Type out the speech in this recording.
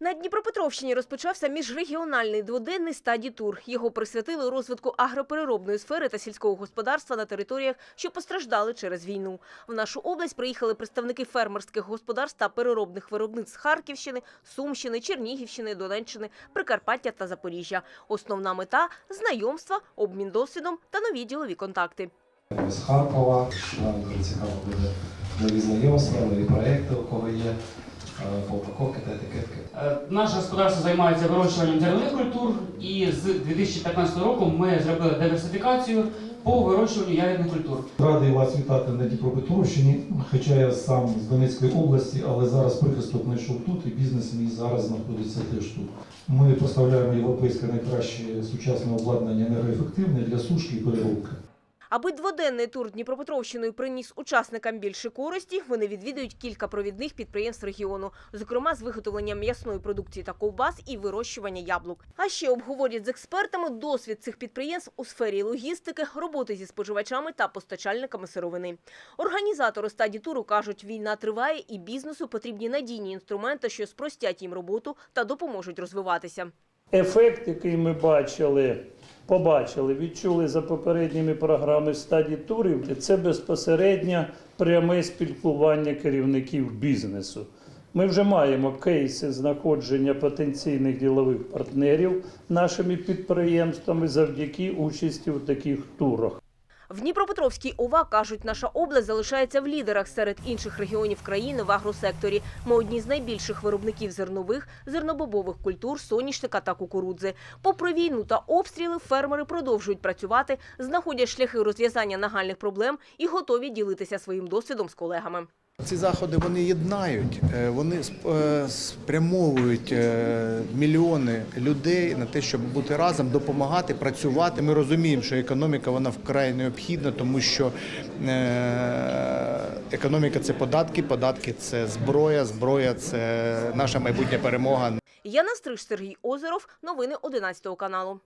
На Дніпропетровщині розпочався міжрегіональний дводенний стадій тур. Його присвятили розвитку агропереробної сфери та сільського господарства на територіях, що постраждали через війну. В нашу область приїхали представники фермерських господарств та переробних виробництв з Харківщини, Сумщини, Чернігівщини, Донеччини, Прикарпаття та Запоріжжя. Основна мета знайомства, обмін досвідом та нові ділові контакти. з Харкова. Нам цікаво буде нові знайомства, нові проекти, у кого є по упаковки та етикетки. Е, Наше господарство займається вирощуванням зернових культур, і з 2015 року ми зробили диверсифікацію по вирощуванню ягідних культур. Радий вас вітати на Дніпропетровщині, хоча я сам з Донецької області, але зараз прихисток знайшов тут і бізнес мій зараз знаходиться теж тут. Ми поставляємо європейське найкраще сучасне обладнання енергоефективне для сушки і переробки. Аби дводенний тур Дніпропетровщиною приніс учасникам більше користі, вони відвідують кілька провідних підприємств регіону, зокрема з виготовленням м'ясної продукції та ковбас і вирощування яблук. А ще обговорять з експертами досвід цих підприємств у сфері логістики, роботи зі споживачами та постачальниками сировини. Організатори стадії туру кажуть, війна триває і бізнесу потрібні надійні інструменти, що спростять їм роботу та допоможуть розвиватися. Ефект, який ми бачили, побачили, відчули за попередніми програмами стадії турів, це безпосередньо пряме спілкування керівників бізнесу. Ми вже маємо кейси знаходження потенційних ділових партнерів нашими підприємствами завдяки участі в таких турах. В Дніпропетровській ОВА кажуть, наша область залишається в лідерах серед інших регіонів країни в агросекторі. Ми одні з найбільших виробників зернових, зернобобових культур, соняшника та кукурудзи. Попри війну та обстріли, фермери продовжують працювати, знаходять шляхи розв'язання нагальних проблем і готові ділитися своїм досвідом з колегами. Ці заходи вони єднають, е, вони е, спрямовують е, мільйони людей на те, щоб бути разом, допомагати, працювати. Ми розуміємо, що економіка вона вкрай необхідна, тому що економіка це податки, податки це зброя, зброя це наша майбутня перемога. Яна Стриж, Сергій Озеров. Новини 11 каналу.